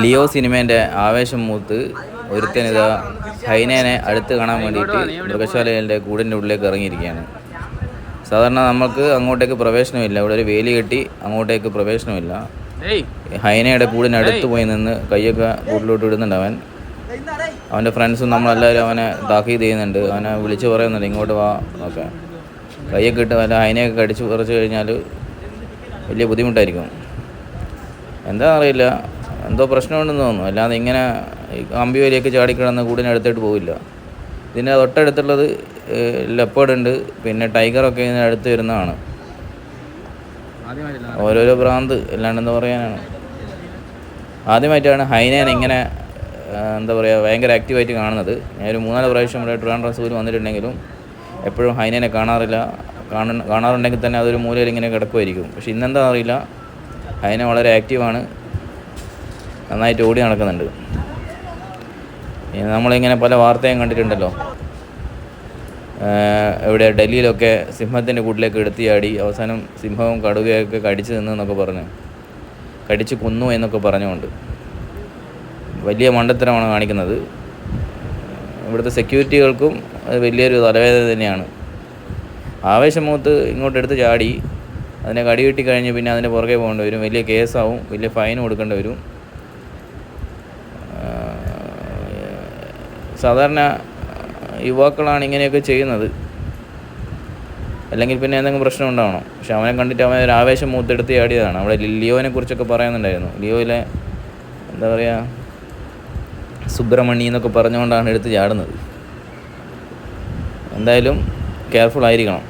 Leo സിനിമേന്റെ ആവേശം മൂത്ത് ഒരുത്തനിത ഹൈനേനെ അടുത്ത് കാണാൻ വേണ്ടിയിട്ട് മൃഗശാലയുടെ കൂടിന്റെ ഉള്ളിലേക്ക് ഇറങ്ങിയിരിക്കുകയാണ്. സാധാരണ നമുക്ക് അങ്ങോട്ടേക്ക് പ്രവേശനമില്ല. ഇവിടെ ഒരു വേലി കെട്ടി അങ്ങോട്ടേക്ക് പ്രവേശനമില്ല. ഹൈനയുടെ കൂടിനടുത്ത് പോയി നിന്ന് കൈയൊക്കെ കൂടിലോട്ട് ഇടുന്നുണ്ട് അവൻ. അവന്റെ ഫ്രണ്ട്സും നമ്മളെല്ലാവരും അവനെ താക്കീത് ചെയ്യുന്നുണ്ട്. അവനെ വിളിച്ച് പറയുന്നുണ്ട് ഇങ്ങോട്ട് വാ ഓക്കെ കൈയൊക്കെ ഇട്ട് അല്ല ഹൈനയൊക്കെ കടിച്ച് കുറച്ച് കഴിഞ്ഞാൽ വലിയ ബുദ്ധിമുട്ടായിരിക്കും. എന്താ അറിയില്ല. എന്തോ പ്രശ്നമുണ്ടെന്ന് തോന്നുന്നു. അല്ലാതെ ഇങ്ങനെ കമ്പി വലിയൊക്കെ ചാടിക്കിടന്ന് കൂടിനടുത്തിട്ട് പോവില്ല. ഇതിന്റെ തൊട്ടടുത്തുള്ളത് ലെപ്പേർഡ് ഉണ്ട് പിന്നെ ടൈഗറൊക്കെ ഇതിന്റെ അടുത്ത് വരുന്നതാണ്. ഓരോരോ ഭ്രാന്ത് അല്ലാണ്ട് എന്താ പറയാനാണ്. ആദ്യമായിട്ടാണ് ഹൈനേനെ ഇങ്ങനെ എന്താ പറയുക ഭയങ്കര ആക്റ്റീവായിട്ട് കാണുന്നത്. ഞാൻ ഒരു മൂന്നാൽ പ്രാവശ്യം ഇവിടെ ട്രിവാൻഡ്രം സൂര് വന്നിട്ടുണ്ടെങ്കിലും എപ്പോഴും ഹൈനേനെ കാണാറില്ല. കാണ കാണാറുണ്ടെങ്കിൽ തന്നെ അതൊരു മൂലയിൽ ഇങ്ങനെ കിടക്കുമായിരിക്കും. പക്ഷെ ഇന്നെന്താ അറിയില്ല. ഹൈന വളരെ ആക്റ്റീവാണ്. നന്നായിട്ട് ഓടി നടക്കുന്നുണ്ട്. നമ്മളിങ്ങനെ പല വാർത്തയും കണ്ടിട്ടുണ്ടല്ലോ. ഇവിടെ ഡൽഹിയിലൊക്കെ സിംഹത്തിന്റെ കൂട്ടിലേക്ക് എടുത്തിയാടി. അവസാനം സിംഹവും കടുകയൊക്കെ കടിച്ചു നിന്നു എന്നൊക്കെ പറഞ്ഞ്. കടിച്ചു കൊന്നു എന്നൊക്കെ പറഞ്ഞുകൊണ്ട്. വലിയ മണ്ടത്തരമാണ് കാണിക്കുന്നത്. ഇവിടുത്തെ സെക്യൂരിറ്റികൾക്കും അത് വലിയൊരു തലവേദന തന്നെയാണ്. ആവേശമൂത്ത് ഇങ്ങോട്ട് ഇങ്ങോട്ടെടുത്ത് ചാടി. അതിനെ കടി കിട്ടി കഴിഞ്ഞ് പിന്നെ അതിന്റെ പുറകെ പോകേണ്ടി വരും. വലിയ കേസാവും വലിയ ഫൈൻ കൊടുക്കേണ്ടി വരും. സാധാരണ യുവാക്കളാണ് ഇങ്ങനെയൊക്കെ ചെയ്യുന്നത്. അല്ലെങ്കിൽ പിന്നെ എന്തെങ്കിലും പ്രശ്നം ഉണ്ടാവണം? പക്ഷെ അവനെ കണ്ടിട്ട് അവൻ ഒരു ആവേശം മൂത്തെടുത്ത് ചാടിയതാണ്. അവിടെ ലിയോനെ കുറിച്ചൊക്കെ പറയുന്നുണ്ടായിരുന്നു. ലിയോയിലെ എന്താ പറയുക സുബ്രഹ്മണി എന്നൊക്കെ പറഞ്ഞുകൊണ്ടാണ് എടുത്ത് ചാടുന്നത്. എന്തായാലും കെയർഫുൾ ആയിരിക്കണം.